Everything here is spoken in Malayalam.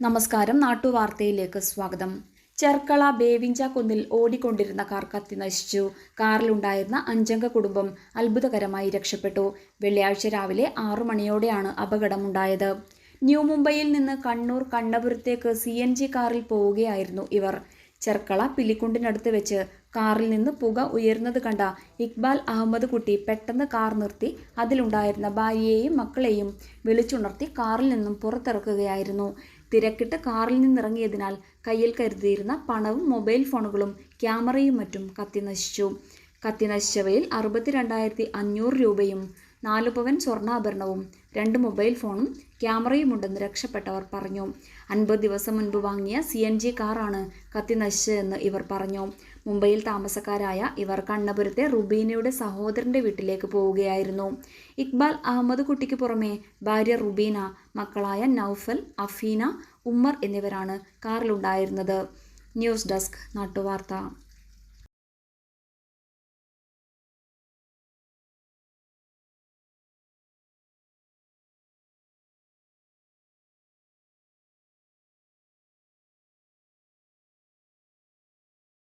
നമസ്കാരം. നാട്ടുവാർത്തയിലേക്ക് സ്വാഗതം. ചെർക്കള ബേവിഞ്ച കുന്നിൽ ഓടിക്കൊണ്ടിരുന്ന കാർ കത്തി നശിച്ചു. കാറിലുണ്ടായിരുന്ന അഞ്ചംഗ കുടുംബം അത്ഭുതകരമായി രക്ഷപ്പെട്ടു. വെള്ളിയാഴ്ച രാവിലെ ആറു മണിയോടെയാണ് അപകടമുണ്ടായത്. ന്യൂ മുംബൈയിൽ നിന്ന് കണ്ണൂർ കണ്ണപുരത്തേക്ക് സി എൻ ജി കാറിൽ പോവുകയായിരുന്നു ഇവർ. ചെർക്കള പിലിക്കുണ്ടിനടുത്ത് വെച്ച് കാറിൽ നിന്ന് പുക ഉയരുന്നത് കണ്ട ഇക്ബാൽ അഹമ്മദ് കുട്ടി പെട്ടെന്ന് കാർ നിർത്തി അതിലുണ്ടായിരുന്ന ഭാര്യയെയും മക്കളെയും വിളിച്ചുണർത്തി കാറിൽ നിന്നും പുറത്തിറക്കുകയായിരുന്നു. തിരക്കിട്ട് കാറിൽ നിന്നിറങ്ങിയതിനാൽ കയ്യിൽ കരുതിയിരുന്ന പണവും മൊബൈൽ ഫോണുകളും ക്യാമറയും മറ്റും കത്തി നശിച്ചു കത്തി നശിച്ചവയിൽ അറുപത്തിരണ്ടായിരത്തി അഞ്ഞൂറ് രൂപയും നാല് പവൻ സ്വർണാഭരണവും രണ്ട് മൊബൈൽ ഫോണും ക്യാമറയും ക്യാമറയുമുണ്ടെന്ന് രക്ഷപ്പെട്ടവർ പറഞ്ഞു. അൻപത് ദിവസം മുൻപ് വാങ്ങിയ സി എൻ ജി കാറാണ് കത്തി നശിച്ചതെന്ന് ഇവർ പറഞ്ഞു. മുംബൈയിൽ താമസക്കാരായ ഇവർ കണ്ണപുരത്തെ റുബീനയുടെ സഹോദരന്റെ വീട്ടിലേക്ക് പോവുകയായിരുന്നു. ഇക്ബാൽ അഹമ്മദ് കുട്ടിക്ക് പുറമെ ഭാര്യ റുബീന മക്കളായ നൌഫൽ അഫീന ഉമ്മർ എന്നിവരാണ് കാറിലുണ്ടായിരുന്നത്. News desk നാട്ടുവാർത്ത.